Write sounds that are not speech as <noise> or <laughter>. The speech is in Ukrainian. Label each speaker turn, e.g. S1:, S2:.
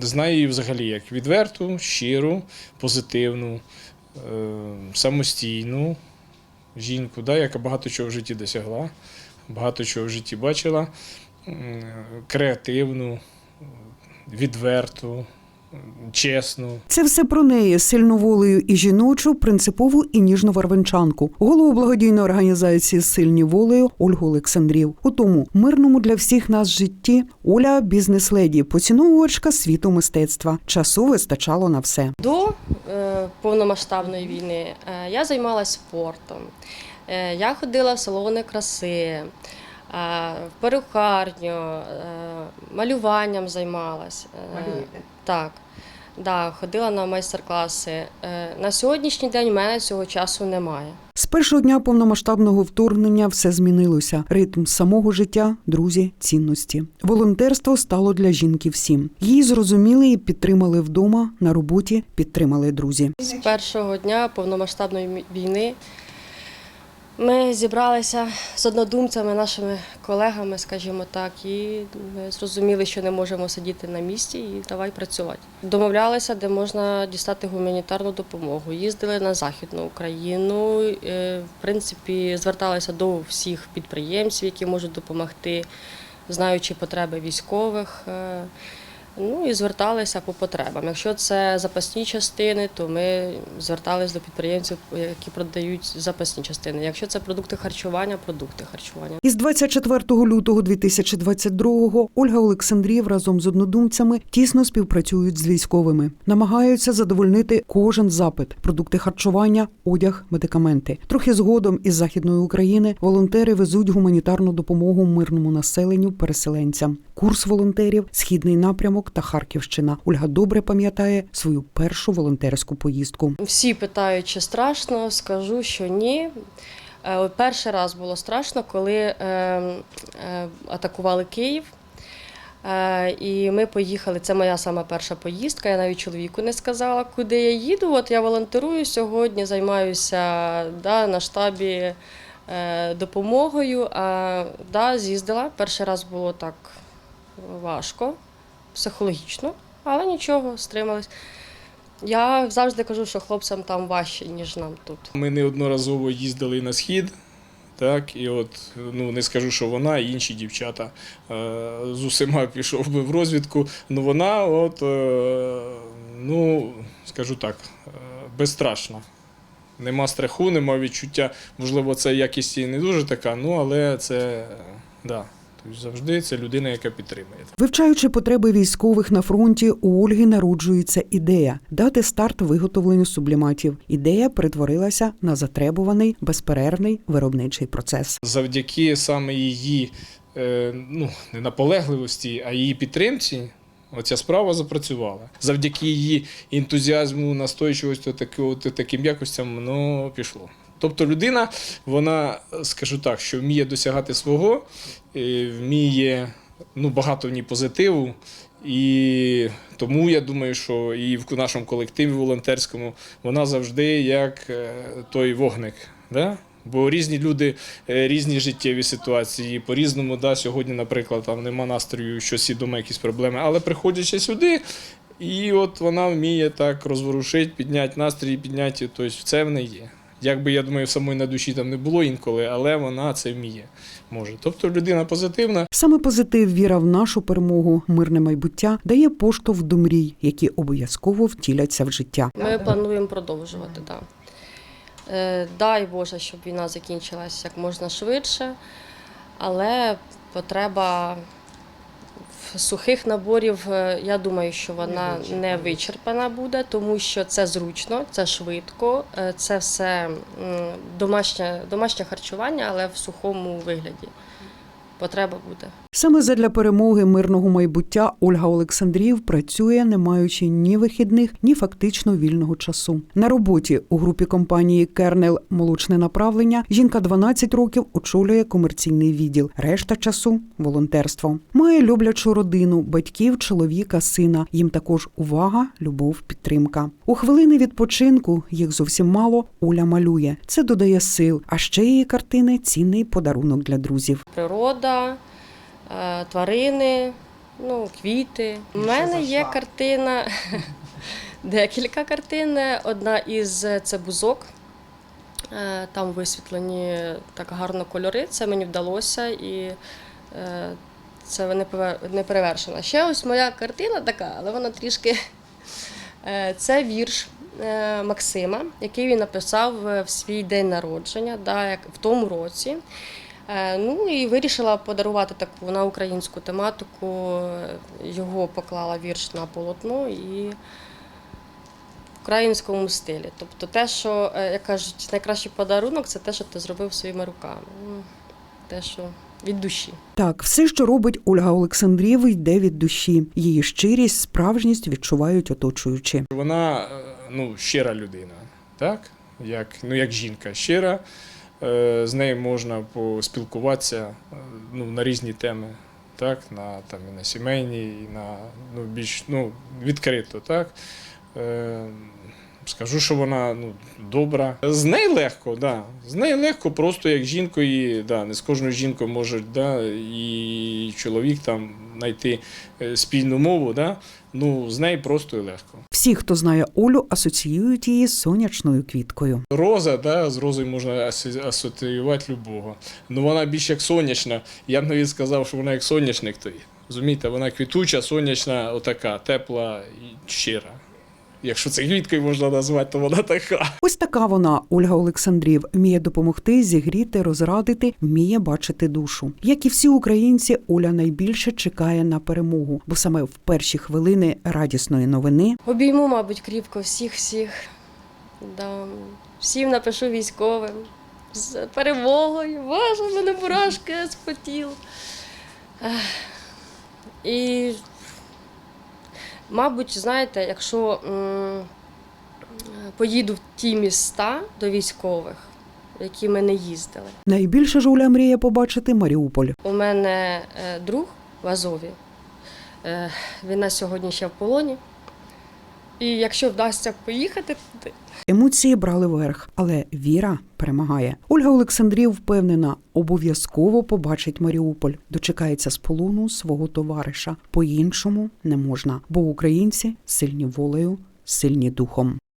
S1: Знаю її взагалі як відверту, щиру, позитивну, е, самостійну жінку, да, яка багато чого в житті досягла, багато чого в житті бачила, креативну, відверту, чесну.
S2: Це все про неї сильну волею і жіночу, принципову і ніжну варвенчанку, голову благодійної організації Сильні волею Ольгу Олександрів. У тому мирному для всіх нас житті Оля бізнес-леді, поціновувачка світу мистецтва. Часу вистачало на все.
S3: До е, повномасштабної війни е, я займалася спортом. Е, я ходила в салони краси, в перукарню, малюванням займалась. Е, Так. Да, ходила на майстер-класи. Е, На сьогоднішній день у мене цього часу немає.
S2: З першого дня повномасштабного вторгнення все змінилося. Ритм самого життя, друзі, цінності. Волонтерство стало для жінки всім. Її зрозуміли і підтримали вдома, на роботі підтримали друзі.
S3: З першого дня повномасштабної війни ми зібралися з однодумцями, нашими колегами, скажімо так, і ми зрозуміли, що не можемо сидіти на місці і давай працювати. Домовлялися, де можна дістати гуманітарну допомогу. Їздили на Західну Україну, е, в принципі, зверталися до всіх підприємців, які можуть допомогти, знаючи потреби військових. Ну і зверталися по потребам. Якщо це запасні частини, то ми зверталися до підприємців, які продають запасні частини. Якщо це продукти харчування, продукти харчування.
S2: Із 24 лютого 2022-го Ольга Олександрів разом з однодумцями тісно співпрацюють з військовими, намагаються задовольнити кожен запит: продукти харчування, одяг, медикаменти. Трохи згодом із західної України волонтери везуть гуманітарну допомогу мирному населенню, переселенцям. Курс волонтерів, східний напрямок та Харківщина. Ольга добре пам'ятає свою першу волонтерську поїздку.
S3: Всі питають, чи страшно, скажу, що ні. Е, Перший раз було страшно, коли е, е, атакували Київ. І ми поїхали. Це моя сама перша поїздка. Я навіть чоловіку не сказала, куди я їду. От я волонтерую сьогодні, займаюся да, на штабі допомогою. А, да, з'їздила. Перший раз було так важко, психологічно, але нічого, стримались. Я завжди кажу, що хлопцям там важче, ніж нам тут.
S1: Ми неодноразово їздили на схід. Так, і от ну не скажу, що вона, і інші дівчата е, з усіма пішов би в розвідку. Ну вона, от е, ну скажу так, е, безстрашна. Нема страху, нема відчуття. Можливо, це якість її не дуже така, ну але це да. Тобто завжди це людина, яка підтримує.
S2: Вивчаючи потреби військових на фронті, у Ольги народжується ідея дати старт виготовленню субліматів. Ідея перетворилася на затребуваний безперервний виробничий процес.
S1: завдяки саме її е, ну, не наполегливості, а її підтримці. Оця справа запрацювала. Завдяки її ентузіазму, настойчивості, таким якостям воно пішло. Тобто людина, вона, скажу так, що вміє досягати свого, е, вміє ну, багато в ній позитиву. І тому я думаю, що і в нашому колективі волонтерському вона завжди як е, той вогник. Да? Бо різні люди, е, різні життєві ситуації, по-різному, да, сьогодні, наприклад, там нема настрою, щось і дома якісь проблеми, але приходячи сюди, і от вона вміє так розворушити, підняти настрій, підняти, тобто це в неї є. Якби я думаю, самої на душі там не було інколи, але вона це вміє. Може. Тобто людина позитивна,
S2: Саме позитив, віра в нашу перемогу, мирне майбуття дає поштовх до мрій, які обов'язково втіляться в життя.
S3: Ми плануємо продовжувати. Да. Е, дай Боже, щоб війна закінчилась як можна швидше, але потреба сухих наборів, е, я думаю, що вона не вичерпана буде, тому що це зручно, це швидко, е, це все домашнє, домашнє харчування, але в сухому вигляді. Потреба буде.
S2: Саме задля перемоги мирного майбуття Ольга Олександрів працює, не маючи ні вихідних, ні фактично вільного часу. На роботі у групі компанії Кернел Молочне направлення жінка 12 років очолює комерційний відділ. Решта часу волонтерство. Має люблячу родину, батьків, чоловіка, сина. Їм також увага, любов, підтримка. У хвилини відпочинку їх зовсім мало. Оля малює. Це додає сил. А ще її картини цінний подарунок для друзів.
S3: природа, тварини, ну, квіти. У мене є картина, <laughs> декілька картин. Одна із це бузок. Е, Там висвітлені так гарно кольори. Це мені вдалося і е, це не перевершено. Ще ось моя картина така, але вона трішки. Е, Це вірш е, Максима, який він написав е, в свій день народження, да, як в тому році. Е, Ну і вирішила подарувати таку на українську тематику. Його поклала вірш на полотно і в українському стилі. Тобто те, що, е, як кажуть, найкращий подарунок це те, що ти зробив своїми руками. Ну, Те, що від душі.
S2: Так, все, що робить Ольга Олександрів, йде від душі. Її щирість, справжність відчувають оточуючі.
S1: Вона е, ну, щира людина, так? Як, ну, як жінка щира. Е, З нею можна поспілкуватися е, ну, на різні теми, так? На, там, і на сімейні, і на ну, більш ну, відкрито. Так? Скажу, що вона ну, добра. З нею легко, да. З нею легко, просто як жінкою, да, не з кожною жінкою може да, і чоловік там знайти е, спільну мову. Да? Ну, з нею просто і легко.
S2: Всі, хто знає Олю, асоціюють її з сонячною квіткою.
S1: Роза, да, з розою можна асоціювати любого. Ну вона більш як сонячна. Я б навіть сказав, що вона як соняшник той. Розумієте, вона квітуча, сонячна, отака, тепла і щира. Якщо це квіткою можна назвати, то вона така.
S2: Ось така вона, Ольга Олександрів, вміє допомогти, зігріти, розрадити, вміє бачити душу. Як і всі українці, Оля найбільше чекає на перемогу, бо саме в перші хвилини радісної новини
S3: Обійму, мабуть, кріпко всіх, всіх. Да. Всім напишу військовим. З перемогою. Боже, мене мурашки спотіл. І, мабуть, знаєте, якщо м, поїду в ті міста до військових, в які ми не їздили.
S2: найбільше Жуля мріє побачити Маріуполь.
S3: У мене е, друг в Азові. Е, Він на сьогодні ще в полоні. І якщо вдасться поїхати туди,
S2: Емоції брали верх, але віра перемагає. Ольга Олександрів впевнена, обов'язково побачить Маріуполь, дочекається з полону свого товариша. По-іншому не можна, бо українці сильні волею, сильні духом.